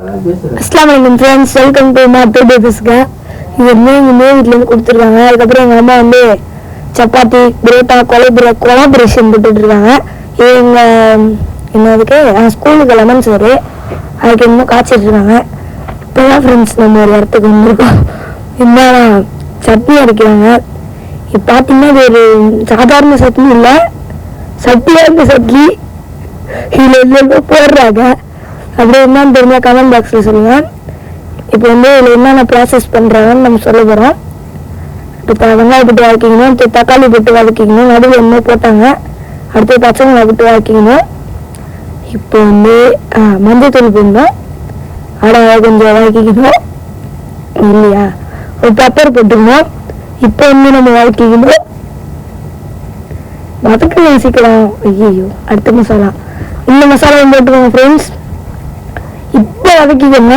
அஸ்லாம் வலைக்கம் friends welcome to மா டூ டே பேசுங்க இது வந்து எங்கள் மே வீட்டிலேருந்து கொடுத்துருக்காங்க. அதுக்கப்புறம் எங்கள் அம்மா வந்து சப்பாத்தி புரோட்டா கொலை கொலாபரேஷன் போட்டுட்ருக்காங்க. இது எங்கள் என்னதுக்கு? ஸ்கூலுக்கு லெமன் சோறு. அதுக்கு இன்னும் காய்ச்சிட்ருக்காங்க. இப்போ தான் ஃப்ரெண்ட்ஸ் நம்ம ஒரு இடத்துக்கு வந்திருக்கோம். என்னன்னா சட்னி அரைக்கிறாங்க. இப்போ பார்த்தீங்கன்னா இது ஒரு சாதாரண சட்னி இல்லை. சட்டியாக சட்னி. இதில் என்னென்ன போடுறாங்க. அப்படி என்னன்னு தெரியுமா கமெண்ட் பாக்ஸில் சொல்லுங்கள் இப்போ வந்து இதில் என்னென்ன ப்ராசஸ் பண்ணுறாங்கன்னு நம்ம சொல்ல போகிறோம் இப்போ வெங்காயம் போட்டு வதக்கிக்கணும். அடுத்து தக்காளி போட்டு வதக்கிக்கணும். நடுவில் என்ன போட்டாங்க? அடுத்து பச்சை மிளகாய் போட்டு வதக்கிக்கணும். இப்போ வந்து ஆ, மஞ்சத்தூள் போடணும். அடை கொஞ்சம் வதக்கிக்கணும். இல்லையா? ஒரு பெப்பர் போட்டுக்கணும். இப்போ வந்து நம்ம வதக்கிக்கணும். வதக்க சீக்கிரம் ஐயோ அடுத்த மசாலா. இந்த மசாலா போட்டுக்கோங்க ஃப்ரெண்ட்ஸ் வதக்கிக்கோங்க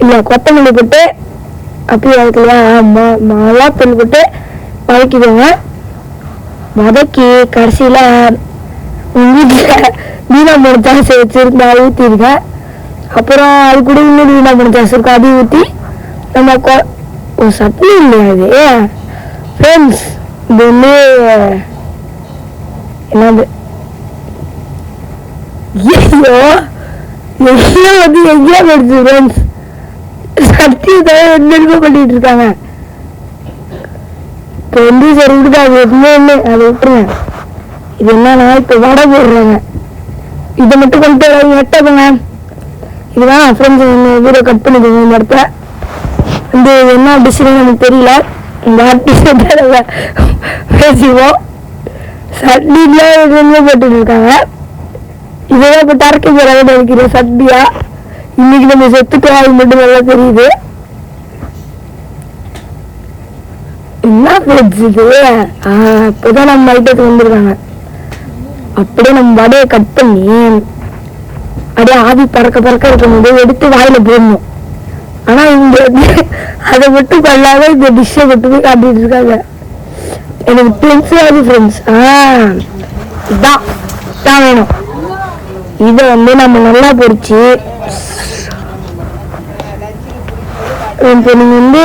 இல்லை கொத்தமல்லி போட்டு அப்படியே வதக்கலையா மா மிளகாத்தூள் போட்டு வதக்கிக்கோங்க வதக்கி கடைசியில் உங்கள் வீட்டில் மீனா மூணு தாசை வச்சுருந்தா ஊற்றிருக்கேன் அப்புறம் அது கூட இன்னொரு மீனா மூணு தாசை இருக்கும் அதையும் ஊற்றி நம்ம கொ ஒரு சட்னி இல்லையா அது ஃப்ரெண்ட்ஸ் இது வந்து என்னது? ஐயோ எல்லாம் வந்து எங்கேயோ எடுத்து ஃப்ரெண்ட்ஸ் சத்திய தவிர என்னென்னமோ பண்ணிட்டு இருக்காங்க. இப்போ வந்து சரி விடுங்க அது எதுவுமே இல்லை. அதை விட்டுருங்க இது என்னன்னா இப்போ வடை போடுறாங்க. இதை மட்டும் கொண்டு வராங்க எட்டதுங்க இதுதான் ஃப்ரெண்ட்ஸ் வீடியோ கட் பண்ணிக்கோங்க இந்த இடத்துல. வந்து என்ன டிஷ்ஷுன்னு எனக்கு தெரியல. இந்த ஆர்டிஸ்ட் பேசிக்குவோம். சட்னில போட்டுட்டு இருக்காங்க. இதெல்லாம் இப்போ டரக்கி போறாங்க நினைக்கிறேன் சத்தியா இன்னைக்கு நம்ம செத்துட்டோம் அது மட்டும் நல்லா தெரியுது. என்ன ஃப்ரெண்ட்ஸ் இது? இப்போதான் நம்ம ஐட்டத்துக்கு வந்துருக்காங்க. அப்படியே நம்ம வடையை கட் பண்ணி அப்படியே ஆவி பறக்க பறக்க இருக்கும்போது எடுத்து வாயில போடணும். ஆனா இங்க அதை மட்டும் பண்ணாத இந்த டிஷ்ஷை மட்டுமே காட்டிட்டு இருக்காங்க. எனக்கு ட்வின்ஸ் ஆகுது ஃப்ரெண்ட்ஸ் ஆ இதான். தான் வேணும். இதை வந்து நம்ம நல்லா பொரிச்சு இப்போ நீங்கள் வந்து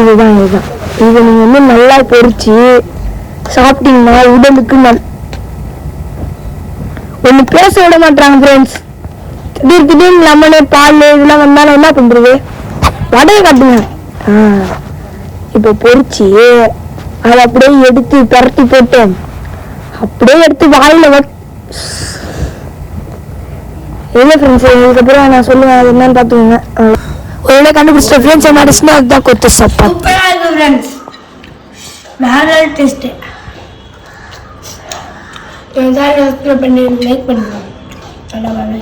இதுதான் இதுதான். இதை நீங்கள் வந்து நல்லா பொரிச்சு சாப்பிட்டீங்கன்னா உடலுக்கு நல் ஒன்று பேச விட மாட்டாங்க ஃப்ரெண்ட்ஸ் திடீர் திடீர்னு லெமனு பால் இதெல்லாம் வந்தாலும் என்ன பண்ணுறது வடையை காட்டுங்க. ஆ இப்போ பொரிச்சு அதை அப்படியே எடுத்து பரட்டி போட்டோம். அப்படியே எடுத்து வாயில வ என்ன ஃப்ரெண்ட்ஸ் இதுக்கப்புறம் நான் சொல்லுவேன் அது என்னன்னு பார்த்துக்கோங்க. ஒருவேளை கண்டுபிடிச்சிட்ட ஃப்ரெண்ட்ஸ் என்ன அடிச்சுனா அதுதான் கொத்து சப்பா. சூப்பராக இருக்கு ஃப்ரெண்ட்ஸ் வேற டேஸ்ட்டு சப்ஸ்கிரைப் பண்ணி லைக் பண்ணுங்க. நல்லா வேலை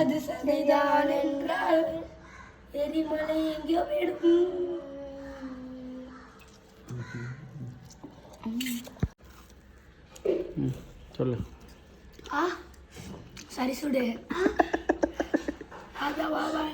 அது சரிதான் என்றால் எரிமலை எங்கேயோ போயிடும் சொல்லு. ஆ சரி சுடு. அதான் வா.